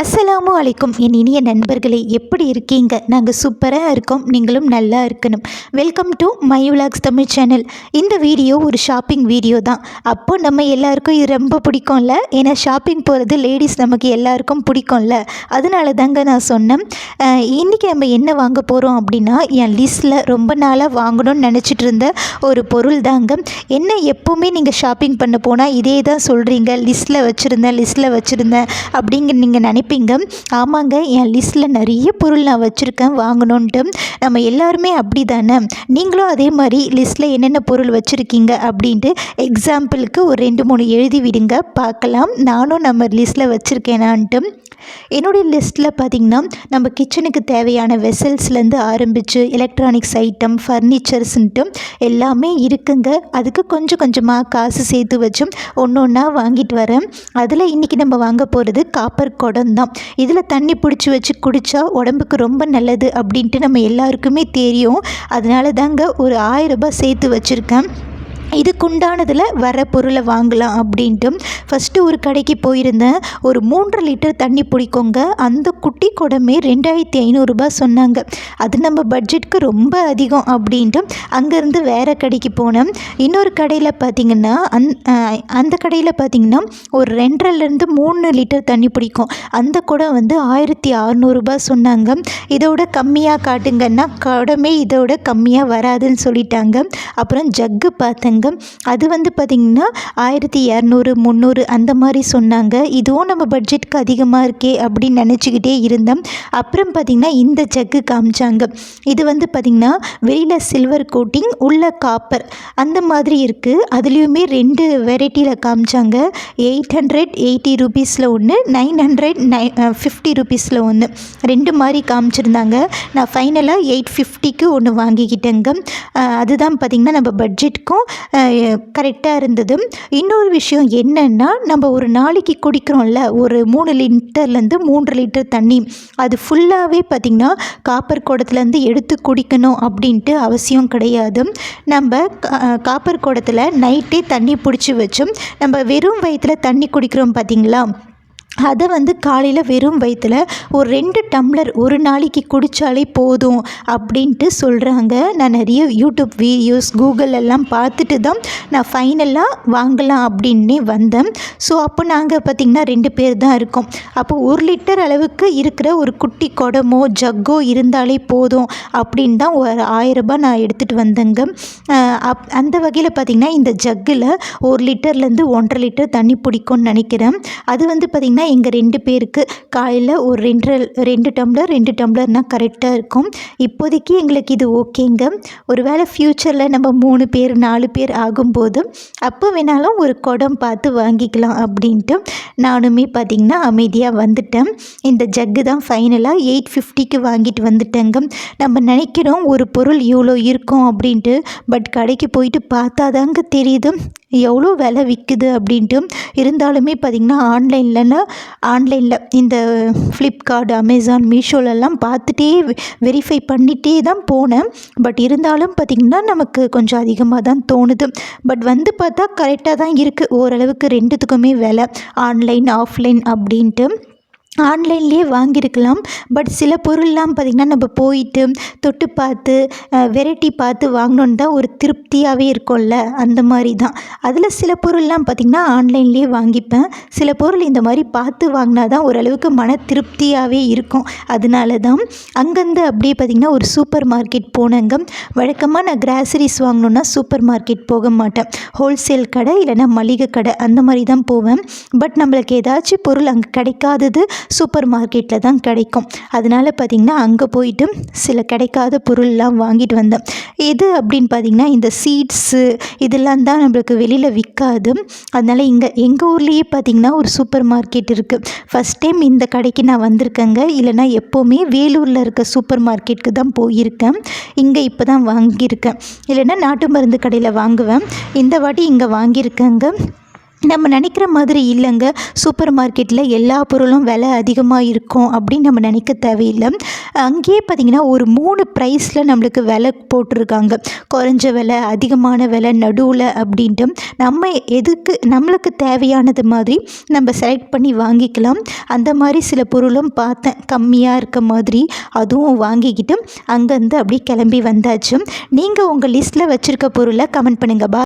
அஸ்ஸலாமு அலைக்கும். என் இனிய நண்பர்களே எப்படி இருக்கீங்க? நாங்கள் சூப்பராக இருக்கோம். நீங்களும் நல்லா இருக்கணும். Welcome to my vlogs Tamil channel இந்த வீடியோ ஒரு ஷாப்பிங் வீடியோ தான். அப்போ நம்ம எல்லாருக்கும் இது ரொம்ப பிடிக்கும்ல? ஏன்னா ஷாப்பிங் போகிறது லேடிஸ் நமக்கு எல்லாருக்கும் பிடிக்கும்ல? அதனால தாங்க நான் சொன்னேன். இன்றைக்கி நம்ம என்ன வாங்க போகிறோம் அப்படின்னா என் லிஸ்ட்டில் ரொம்ப நாளாக வாங்கணும்னு நினச்சிட்டு இருந்த ஒரு பொருள் தாங்க. என்ன எப்போவுமே நீங்கள் ஷாப்பிங் பண்ண போனால் இதே தான் சொல்கிறீங்க லிஸ்ட்டில் வச்சுருந்தேன் லிஸ்ட்டில் வச்சுருந்தேன் அப்படிங்க நீங்கள் நினைப்பீங்க ஆமாங்க என் லிஸ்ட்டில் நிறைய பொருள் நான் வச்சுருக்கேன். வாங்கணுன்ட்டு நம்ம எல்லாருமே அப்படி தானே நீங்களும் அதே மாதிரி லிஸ்ட்டில் என்னென்ன பொருள் வச்சுருக்கீங்க அப்படின்ட்டு எக்ஸாம்பிளுக்கு ஒரு ரெண்டு மூணு எழுதி விடுங்க. பார்க்கலாம். நானும் நம்ம லிஸ்ட்டில் வச்சுருக்கேனான்ட்டு. என்னுடைய லிஸ்ட்டில் பார்த்திங்கன்னா நம்ம கிச்சனுக்கு தேவையான வெசல்ஸ்லேருந்து ஆரம்பித்து எலக்ட்ரானிக்ஸ் ஐட்டம் ஃபர்னிச்சர்ஸ்ன்ட்டு எல்லாமே இருக்குங்க. அதுக்கு கொஞ்சம் கொஞ்சமாக காசு சேர்த்து வச்சும் ஒன்று ஒன்றா வாங்கிட்டு வரேன். அதில் இன்றைக்கி நம்ம வாங்க போகிறது காப்பர் குடம் தான். இதில் தண்ணி பிடிச்சி வச்சு குடித்தா உடம்புக்கு ரொம்ப நல்லது அப்படின்ட்டு நம்ம எல்லாருக்குமே தெரியும். அதனால தாங்க ஒரு ஆயிரம் ரூபாய் சேர்த்து வச்சுருக்கேன். இதுக்குண்டானதில் வர பொருளை வாங்கலாம் அப்படின்ட்டு ஃபஸ்ட்டு ஒரு கடைக்கு போயிருந்தேன். ஒரு மூன்றரை லிட்டர் தண்ணி பிடிக்குங்க. அந்த குட்டி குடமே ரெண்டாயிரத்தி ஐநூறுரூபா சொன்னாங்க. அது நம்ம பட்ஜெட்க்கு ரொம்ப அதிகம் அப்படின்ட்டு அங்கேருந்து வேறு கடைக்கு போனேன். இன்னொரு கடையில் பார்த்தீங்கன்னா அந் அந்த கடையில் பார்த்தீங்கன்னா ஒரு ரெண்டரைலேருந்து மூணு லிட்டர் தண்ணி பிடிக்கும். அந்த குடம் வந்து ஆயிரத்தி அறநூறுபா சொன்னாங்க. இதோட கம்மியாக காட்டுங்கன்னா குடமே இதோட கம்மியாக வராதுன்னு சொல்லிட்டாங்க. அப்புறம் ஜக்கு பார்த்தேங்க. அது வந்து பார்த்திங்கன்னா ஆயிரத்தி இரநூறு முந்நூறு அந்த மாதிரி சொன்னாங்க. இதுவும் நம்ம பட்ஜெட்டுக்கு அதிகமாக இருக்கே அப்படின்னு நினச்சிக்கிட்டே இருந்தோம். அப்புறம் பார்த்திங்கன்னா இந்த ஜக்கு காமிச்சாங்க. இது வந்து பார்த்திங்கன்னா வெளியில் சில்வர் கோட்டிங் உள்ள காப்பர் அந்த மாதிரி இருக்குது அதுலேயுமே ரெண்டு வெரைட்டியில் காமிச்சாங்க. எயிட் ஹண்ட்ரட் எயிட்டி ருபீஸில் ஒன்று நைன் ஹண்ட்ரட் நை ஃபிஃப்டி ருபீஸில் ஒன்று ரெண்டு மாதிரி காமிச்சிருந்தாங்க. நான் ஃபைனலாக எயிட் ஃபிஃப்டிக்கு ஒன்று வாங்கிக்கிட்டேங்க. அதுதான் பார்த்திங்கன்னா நம்ம பட்ஜெட்டுக்கும் கரெக்டாக இருந்தது. இன்னொரு விஷயம் என்னென்னா நம்ம ஒரு நாளைக்கு குடிக்கிறோம்ல ஒரு மூணு லிட்டர்லேருந்து மூன்று லிட்டர் தண்ணி. அது ஃபுல்லாகவே பார்த்திங்கன்னா காப்பர் குடத்துலேருந்து எடுத்து குடிக்கணும் அப்படின்ட்டு அவசியம் கிடையாது. நம்ம காப்பர் குடத்தில் நைட்டே தண்ணி பிடிச்சி வச்சோம் நம்ம வெறும் வயிற்றில் தண்ணி குடிக்கிறோம் பார்த்திங்களா அதை வந்து காலையில் வெறும் வயிற்றில் ஒரு ரெண்டு டம்ளர் ஒரு நாளைக்கு குடித்தாலே போதும் அப்படின்ட்டு சொல்கிறாங்க நான் நிறைய யூடியூப் வீடியோஸ் கூகுள் எல்லாம் பார்த்துட்டு தான் நான் ஃபைனலாக வாங்கலாம் அப்படின்னே வந்தேன். ஸோ அப்போ நாங்கள் பார்த்திங்கன்னா ரெண்டு பேர் தான் இருக்கோம். அப்போ ஒரு லிட்டர் அளவுக்கு இருக்கிற ஒரு குட்டி குடமோ ஜக்கோ இருந்தாலே போதும் அப்படின்னு தான் ஒரு ஆயிரரூபா நான் எடுத்துகிட்டு வந்தேங்க. அப் அந்த வகையில் பார்த்திங்கன்னா இந்த ஜக்கில் ஒரு லிட்டர்லேருந்து ஒன்றரை லிட்டர் தண்ணி பிடிக்கும்னு நினைக்கிறேன். அது வந்து பார்த்திங்கன்னா எங்கள் ரெண்டு பேருக்கு காலையில் ஒரு ரெண்டு ரெண்டு டம்ளர் ரெண்டு டம்ளர்னால் கரெக்டாக இருக்கும். இப்போதைக்கு எங்களுக்கு இது ஓகேங்க. ஒரு வேளை ஃப்யூச்சரில் நம்ம மூணு பேர் நாலு பேர் ஆகும்போது அப்போ வேணாலும் ஒரு குடம் பார்த்து வாங்கிக்கலாம் அப்படின்ட்டு நானுமே பார்த்திங்கன்னா அமைதியாக வந்துட்டேன். இந்த ஜக்கு தான் ஃபைனலாக எயிட் ஃபிஃப்டிக்கு வாங்கிட்டு வந்துட்டேங்க. நம்ம நினைக்கிறோம் ஒரு பொருள் இவ்வளோ இருக்கும் அப்படின்ட்டு பட் கடைக்கு போயிட்டு பார்த்தா தாங்க தெரியுது. எவ்வளோ விலை விற்குது அப்படின்ட்டு இருந்தாலுமே பார்த்திங்கன்னா ஆன்லைன்லன்னா ஆன்லைனில் இந்த ஃப்ளிப்கார்ட் அமேசான் மீஷோலெல்லாம் பார்த்துட்டே வெரிஃபை பண்ணிகிட்டே தான் போனேன். பட் இருந்தாலும் பார்த்திங்கன்னா நமக்கு கொஞ்சம் அதிகமாக தான் தோணுது. பட் வந்து பார்த்தா கரெக்டாக தான் இருக்குது ஓரளவுக்கு ரெண்டுத்துக்குமே விலை. ஆன்லைன் ஆஃப்லைன் அப்படின்ட்டு. ஆன்லைன்லேயே வாங்கியிருக்கலாம். பட் சில பொருள்லாம் பார்த்திங்கன்னா நம்ம போயிட்டு தொட்டு பார்த்து வெரைட்டி பார்த்து வாங்கினோன்னு தான் ஒரு திருப்தியாகவே இருக்கும்ல. அந்த மாதிரி தான் அதில் சில பொருள்லாம் பார்த்திங்கன்னா ஆன்லைன்லேயே வாங்கிப்பேன். சில பொருள் இந்த மாதிரி பார்த்து வாங்கினா தான் ஓரளவுக்கு மன திருப்தியாகவே இருக்கும். அதனால தான் அங்கேருந்து அப்படியே பார்த்திங்கன்னா ஒரு சூப்பர் மார்க்கெட் போனேங்க. வழக்கமாக நான் கிராசரிஸ் வாங்கணுன்னா சூப்பர் மார்க்கெட் போக மாட்டேன். ஹோல்சேல் கடை இல்லைன்னா மளிகை கடை அந்த மாதிரி தான் போவேன். பட் நம்மளுக்கு ஏதாச்சும் பொருள் அங்கே கிடைக்காதது சூப்பர் மார்க்கெட்டில் தான் கிடைக்கும். அதனால் பார்த்திங்கன்னா அங்கே போயிட்டு சில கிடைக்காத பொருள்லாம் வாங்கிட்டு வந்தேன். எது அப்படின்னு பார்த்திங்கன்னா இந்த சீட்ஸு இதெல்லாம் தான் நம்மளுக்கு வெளியில் விற்காது அதனால் இங்கே எங்கள் ஊர்லேயே பார்த்திங்கன்னா ஒரு சூப்பர் மார்க்கெட் இருக்குது ஃபஸ்ட் டைம் இந்த கடைக்கு நான் வந்திருக்கேங்க. இல்லைன்னா எப்போவுமே வேலூரில் இருக்க சூப்பர் மார்க்கெட்டுக்கு தான் போயிருக்கேன். இங்கே இப்போ தான் வாங்கியிருக்கேன். இல்லைன்னா நாட்டு மருந்து கடையில் வாங்குவேன். இந்த வாட்டி இங்கே வாங்கியிருக்கேங்க. நம்ம நினைக்கிற மாதிரி இல்லைங்க. சூப்பர் மார்க்கெட்டில் எல்லா பொருளும் விலை அதிகமாக இருக்கும் அப்படின்னு நம்ம நினைக்க தேவையில்லை. அங்கேயே பார்த்திங்கன்னா ஒரு மூணு ப்ரைஸில் நம்மளுக்கு விலை போட்டிருக்காங்க. குறைஞ்ச விலை அதிகமான விலை நடுவில் அப்படின்ட்டு. நம்ம எதுக்கு நம்மளுக்கு தேவையானது மாதிரி நம்ம செலக்ட் பண்ணி வாங்கிக்கலாம். அந்த மாதிரி சில பொருளும் பார்த்தேன். கம்மியாக இருக்க மாதிரி அதுவும் வாங்கிக்கிட்டு அங்கேருந்து அப்படியே கிளம்பி வந்தாச்சு. நீங்கள் உங்கள் லிஸ்ட்டில் வச்சுருக்க பொருளை கமெண்ட் பண்ணுங்கள் பா